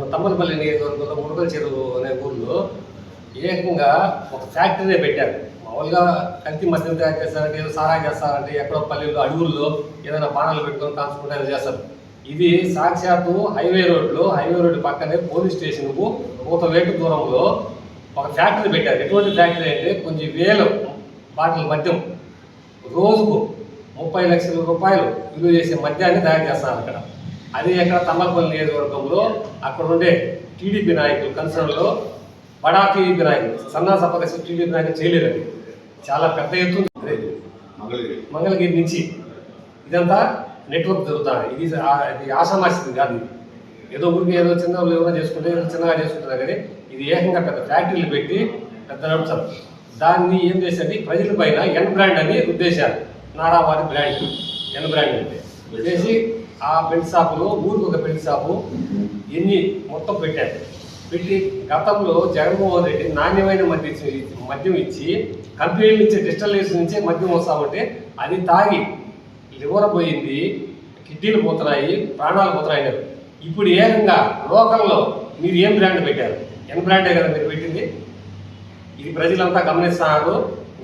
చింతల చెరువు అనే ఊర్లో ఏకంగా ఒక ఫ్యాక్టరీనే పెట్టారు. మామూలుగా కల్తీ మద్యం తయారు చేస్తారంటే ఏదో సారా చేస్తారంటే ఎక్కడో పల్లెల్లో అడవుల్లో ఏదైనా బాణాలు పెట్టుకొని కాల్చుకుంటే చేస్తారు. ఇది సాక్షాత్తు హైవే రోడ్లో హైవే రోడ్డు పక్కనే పోలీస్ స్టేషన్కు ఒక వేటు దూరంలో ఒక ఫ్యాక్టరీ పెట్టారు. ఎటువంటి ఫ్యాక్టరీ అంటే కొంచెం వేలు బాటిల్ మద్యం. రోజుకు ముప్పై లక్షల రూపాయలు విలువ చేసే మద్యాన్ని తయారు చేస్తారు అక్కడ. అది ఎక్కడ తమ్మలపల్లి నియోజకవర్గంలో అక్కడ ఉండే టీడీపీ నాయకులు కన్సర్న్లో బడా టీడీపీ నాయకులు సన్నా సపకసి టీడీపీ నాయకులు చేయలేదు అది చాలా పెద్ద ఎత్తున అదే మంగళగిరి. నుంచి ఇదంతా నెట్వర్క్ జరుగుతుంది. ఇది ఇది ఆషామాషిది కాదు. ఏదో ఊరికి ఏదో చిన్న వాళ్ళు ఏమైనా చేసుకుంటే ఏదో చిన్నగా చేసుకుంటున్నారు కానీ ఇది ఏకంగా పెద్ద ఫ్యాక్టరీలు పెట్టి పెద్ద నడుపుతారు. దాన్ని ఏం చేసేది ప్రజల పైన ఎన్ బ్రాండ్ అని ఉద్దేశాలు నారావారి బ్రాండ్. ఎన్ బ్రాండ్ అంటే. చేసి ఆ బెల్ట్ షాపులో ఊరికి ఒక బెల్ట్ షాపు ఎన్ని మొత్తం పెట్టారు. పెట్టి గతంలో జగన్మోహన్ రెడ్డి నాణ్యమైన మద్యం మద్యం ఇచ్చి కంపెనీల నుంచి డిజిటలైజేషన్ నుంచే మద్యం వస్తామంటే అది తాగి లివర్ పోయింది కిడ్నీలు పోతున్నాయి ప్రాణాలు పోతున్నాయి ఇప్పుడు ఇప్పుడు ఏకంగా లోకల్లో మీరు ఏం బ్రాండ్ పెట్టారు? ఎన్ బ్రాండే కదా మీరు పెట్టింది? ఇది ప్రజలంతా గమనిస్తున్నారు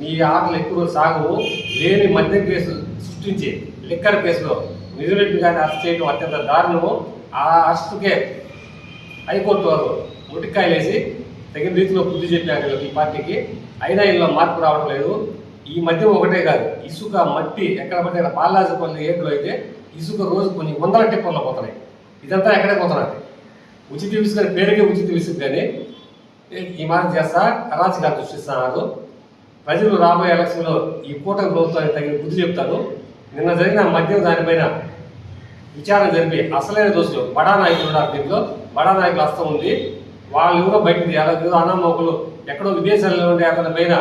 మీ ఆటలు ఎక్కువ సాగు లేని మద్యం కేసు సృష్టించి లిక్కర్ కేసులో నిజరెడ్డి గారిని అరెస్ట్ చేయడం అత్యంత దారుణము. ఆ అరెస్టుకే హైకోర్టు వారు ముటికాయలేసి తగిన రీతిలో బుద్ధి చెప్పారు ఈ పార్టీకి. అయినా ఇలా మార్పు రావడం లేదు. ఈ మధ్య ఒకటే కాదు ఇసుక మట్టి ఎక్కడ పడితే అక్కడ పాలాజపల్లి ఏట్లో అయితే ఇసుక రోజు కొన్ని వందల టిప్పర్లు పోతున్నాయి. ఇదంతా ఎక్కడే పోతున్నది ఉచిత ఇసుక పేరుకే ఉచిత ఇసుక కానీ ఈ మాట చేస్తా కరాచిగా సృష్టిస్తున్నారు ప్రజలు రాబోయే ఎలక్షన్లో ఈ కూటమి ప్రభుత్వానికి తగిన బుద్ధి చెప్తారు. నిన్న జరిగిన మద్యం దానిపైన విచారణ జరిపి అసలైన దోషులు బడా నాయకులు ఉన్నారు దీంట్లో. బడా నాయకులు హస్తం ఉంది. వాళ్ళు కూడా బయటకు తీయాలి. ఏదో అన్నమ్మకులు ఎక్కడో విదేశాల్లో ఉండే అతని పైన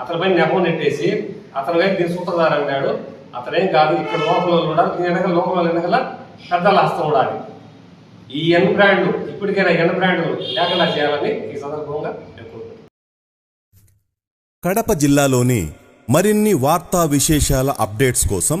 అతని పైన నెపం నెట్టేసి అతని వైపు దీని సూత్రధారు అన్నాడు అతనేం కాదు ఇక్కడ లోపల కూడా వెనక లోపల వెనకాల పెద్దల హస్తం ఉండాలి ఈ ఎన్ బ్రాండ్ ఇప్పటికైనా ఎన్ బ్రాండ్ లేకుండా చేయాలని ఈ సందర్భంగా కడప జిల్లాలోని మరిన్ని వార్తా విశేషాల అప్డేట్స్ కోసం